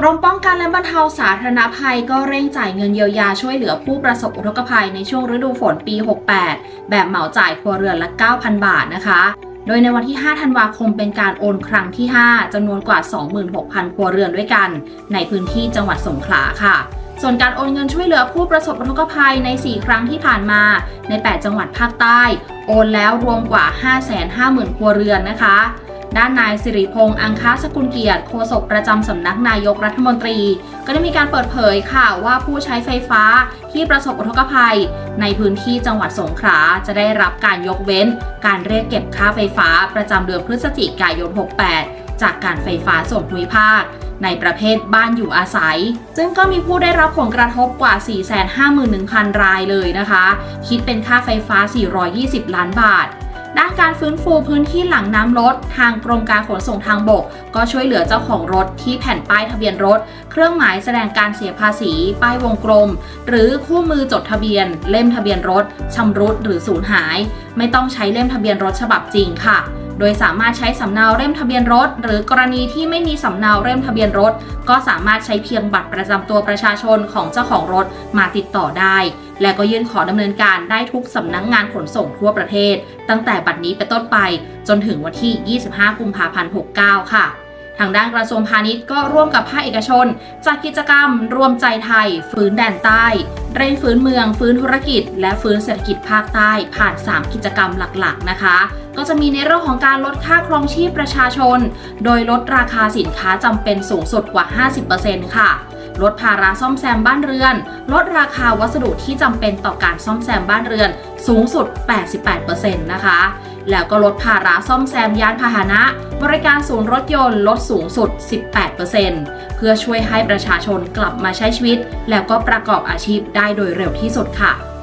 กรมป้องกันและบรรเทาสาธารณภัยก็เร่งจ่ายเงินเยียวยาช่วยเหลือผู้ประสบอุทกภัยในช่วงฤดูฝนปี 68 แบบเหมาจ่ายครัวเรือนละ 9,000 บาทนะคะ โดยในวันที่ 5 ธันวาคมเป็นการโอนครั้งที่ 5 จำนวนกว่า 26,000 ครัวเรือนด้วยกัน ในพื้นที่จังหวัดสงขลาค่ะ ส่วนการโอนเงินช่วยเหลือผู้ประสบอุทกภัยใน 4 ครั้งที่ผ่านมา ใน 8 จังหวัดภาคใต้ โอนแล้วรวมกว่า 550,000 ครัวเรือนนะคะ ด้านนายสิริพงษ์อังคาสกุลเกียรติโฆษกประจำสำนักนายกรัฐมนตรี ก็ได้มีการเปิดเผยค่ะว่าผู้ใช้ไฟฟ้าที่ประสบอุทกภัย ในพื้นที่จังหวัดสงขลาจะได้รับการยกเว้น การเรียกเก็บค่าไฟฟ้าประจำเดือนพฤศจิกายน 68 จากการไฟฟ้าส่วนภูมิภาค ในประเภทบ้านอยู่อาศัย ซึ่งก็มีผู้ได้รับผลกระทบกว่า 451,000 รายเลยนะคะ คิดเป็นค่าไฟฟ้า 420 ล้านบาท ด้านการฟื้นฟูพื้นที่หลังน้ำรถ ทางกรมการขนส่งทางบก ก็ช่วยเหลือเจ้าของรถที่แผ่นป้ายทะเบียนรถ เครื่องหมายแสดงการเสียภาษี ป้ายวงกลม หรือคู่มือจดทะเบียน เล่มทะเบียนรถชำรุดหรือสูญหาย ไม่ต้องใช้เล่มทะเบียนรถฉบับจริงค่ะ โดยสามารถใช้สำเนาเล่มทะเบียนรถ หรือกรณีที่ไม่มีสำเนาเล่มทะเบียนรถ ก็สามารถใช้เพียงบัตรประจำตัวประชาชนของเจ้าของรถมาติดต่อได้ และก็ยื่นขอดำเนินการได้ทุกสำนักงงานขนส่งทั่วประเทศ ตั้งแต่บัดนี้เป็นต้นไปจนถึงวันที่ 25 กุมภาพันธ์ 69 ค่ะ ทางด้านกระทรวงพาณิชย์ก็ร่วมกับภาคเอกชน จัดกิจกรรม รวมใจไทย ฟื้นแดนใต้ เร่งฟื้นเมือง ฟื้นธุรกิจ และฟื้นเศรษฐกิจภาคใต้ ผ่าน 3 กิจกรรมหลักๆ นะคะ ก็จะมีในเรื่องของการลดค่าครองชีพประชาชน โดยลดราคาสินค้าจำเป็นสูงสุดกว่า 50%ค่ะลดภาระซ่อมแซมบ้านเรือน ลดราคาวัสดุที่จำเป็นต่อการซ่อมแซมบ้านเรือนสูงสุด 88%นะคะ แล้วก็ลดภาระซ่อมแซมยานพาหนะ บริการศูนย์รถยนต์ลดสูงสุด 18%เพื่อช่วยให้ประชาชนกลับมาใช้ชีวิต แล้วก็ประกอบอาชีพได้โดยเร็วที่สุดค่ะ